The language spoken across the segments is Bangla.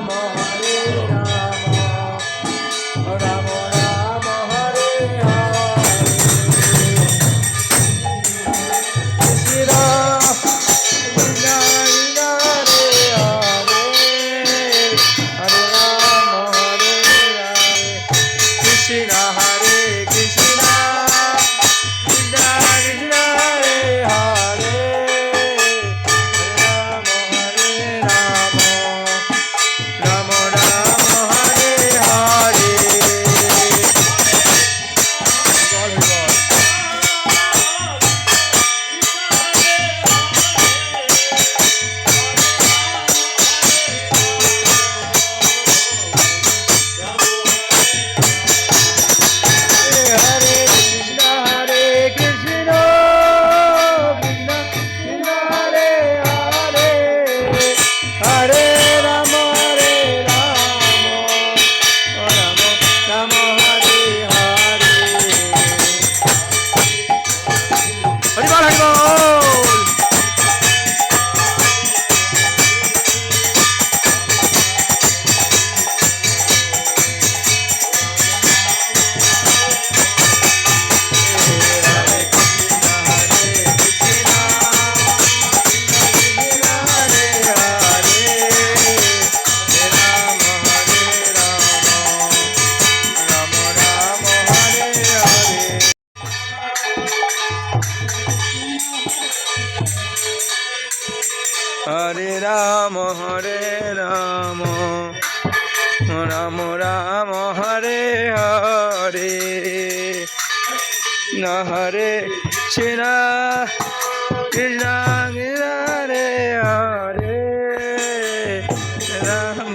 もありが হরে রাম হরে রাম। রাম রাম, হরে হরে। না হরে শ্রীরা কৃষ্ণ কৃষ্ণ রে হরে। রাম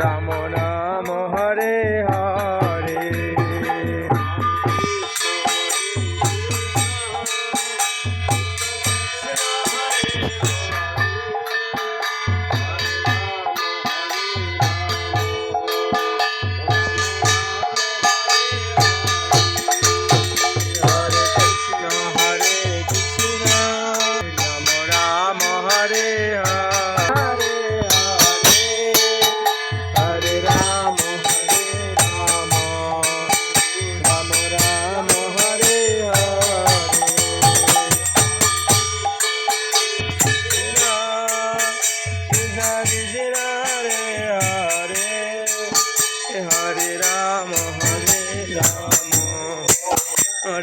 Ramona.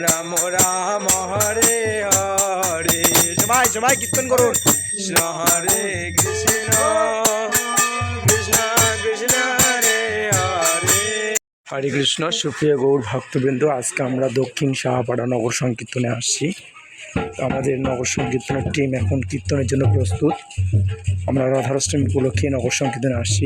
রাম রাম, হরে হরে। সবাই সবাই কীর্তন করুন। কৃষ্ণ হরে কৃষ্ণ হরে। কৃষ্ণ, সুপ্রিয় গৌর ভক্তবৃন্দ, আজকে আমরা দক্ষিণ সাহাপাড়া নগর সংকীর্তনে আসছি। আমাদের নগর সংকীর্তনের টিম এখন কীর্তনের জন্য প্রস্তুত। আমরা রাধারাষ্টমী উপলক্ষে নগর সংকীর্তনে আসছি।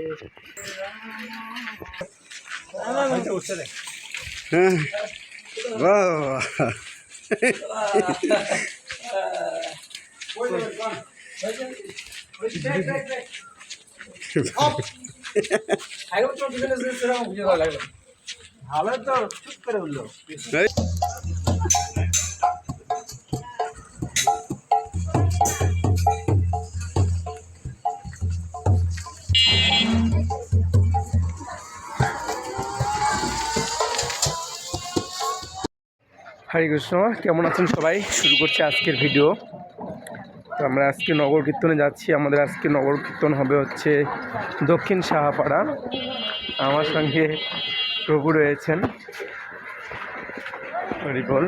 হ্যাঁ। ভালো তো চুপ করে বলল হরে কৃষ্ণ, কেমন আছেন সবাই? শুরু করছে আজকের ভিডিও। তো আমরা আজকে নগর কীর্তনে যাচ্ছি। আমাদের আজকে নগর কীর্তন হবে হচ্ছে দক্ষিণ সাহাপাড়া। আমার সঙ্গে প্রভু রয়েছেন। হরিবল